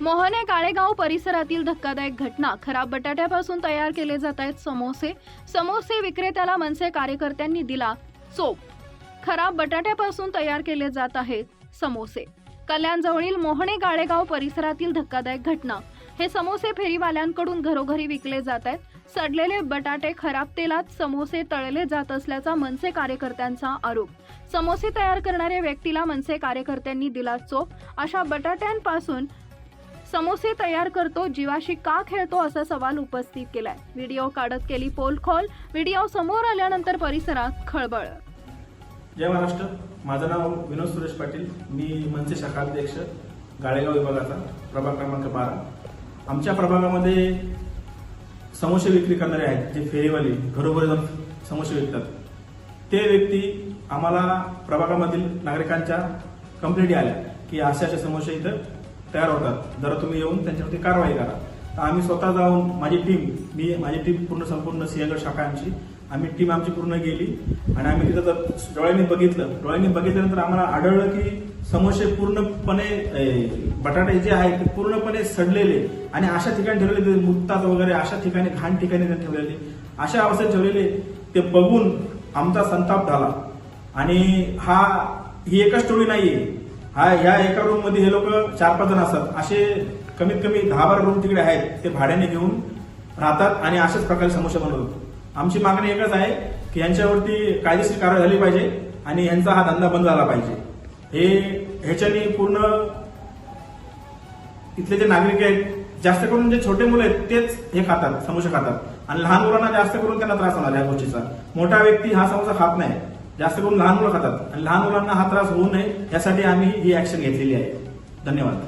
मोहने काळेगाव परिसरातील धक्कादायक घटना खराब बटाट्यापासून तयार केले जात आहेत समोसे. समोसे विक्रेत्याला मनसे कार्यकर्त्यांनी दिला चोप. खराब बटाट्यापासून तयार केले जात आहेत समोसे. कल्याणजवळील मोहणे काळेगाव परिसरातील धक्कादायक घटना. हे समोसे फेरीवाल्यांकडून घरोघरी विकले जात आहेत. सडलेले बटाटे खराब तेलात समोसे तळले जात असल्याचा मनसे कार्यकर्त्यांचा आरोप. समोसे तयार करणाऱ्या व्यक्तीला मनसे कार्यकर्त्यांनी दिला चोप. अशा बटाट्यांपासून समोसे तयार करतो जीवाशी का खेळतो असा सवाल उपस्थित केलाय. व्हिडिओ काढत केली पोलखोल व्हिडिओ समोर आल्यानंतर परिसरात खळबळ. जय महाराष्ट्र. माझं नाव विनोद सुरेश पाटील. मी मनसे शाखाध्यक्ष गाळेगाव विभागाचा प्रभाग क्रमांक बारा. आमच्या प्रभागामध्ये समोसे विक्री करणारे आहेत जे फेरीवाले घरोघरी जाऊन समोसे विकतात. ते व्यक्ती आम्हाला प्रभागामधील नागरिकांच्या कंप्लेंटी आल्या की असे असे समोसे इथं तयार होतात जरा तुम्ही येऊन त्यांच्यावरती कारवाई करा तर आम्ही स्वतः जाऊन माझी टीम मी माझी टीम पूर्ण संपूर्ण सिंहगड शाखा आमची आम्ही टीम आमची पूर्ण गेली. आणि आम्ही तिथं जर डोळ्यांनी बघितलं डोळ्यांनी बघितल्यानंतर आम्हाला आढळलं की समोसे पूर्णपणे बटाटे जे आहेत ते पूर्णपणे सडलेले आणि अशा ठिकाणी ठेवलेले ते मुक्तात वगैरे अशा ठिकाणी घाण ठिकाणी ठेवलेले. अशा अवस्थेत ठेवलेले ते बघून आमचा संताप झाला. आणि हा ही एकच टोळी नाहीये. हा ह्या एका रूममध्ये हे लोक चार पाच जण असतात. असे कमीत कमी दहा बारा रूम तिकडे आहेत. ते भाड्याने घेऊन राहतात आणि अशाच प्रकारे समस्या बनवतात. आमची मागणी एकच आहे की यांच्यावरती कायदेशीर कारवाई झाली पाहिजे आणि यांचा हा धंदा बंद झाला पाहिजे. हे ह्याच्याने पूर्ण इथले जे नागरिक आहेत जास्त करून जे छोटे मुलं आहेत तेच हे खातात समोसे खातात. आणि लहान मुलांना जास्त करून त्यांना त्रास होणार या गोष्टीचा. मोठा व्यक्ती हा समोसा खात नाही. जास्त करून लहान मुलं खातात. आणि लहान मुलांना हा त्रास होऊ नये यासाठी आम्ही ही ऍक्शन घेतलेली आहे. धन्यवाद.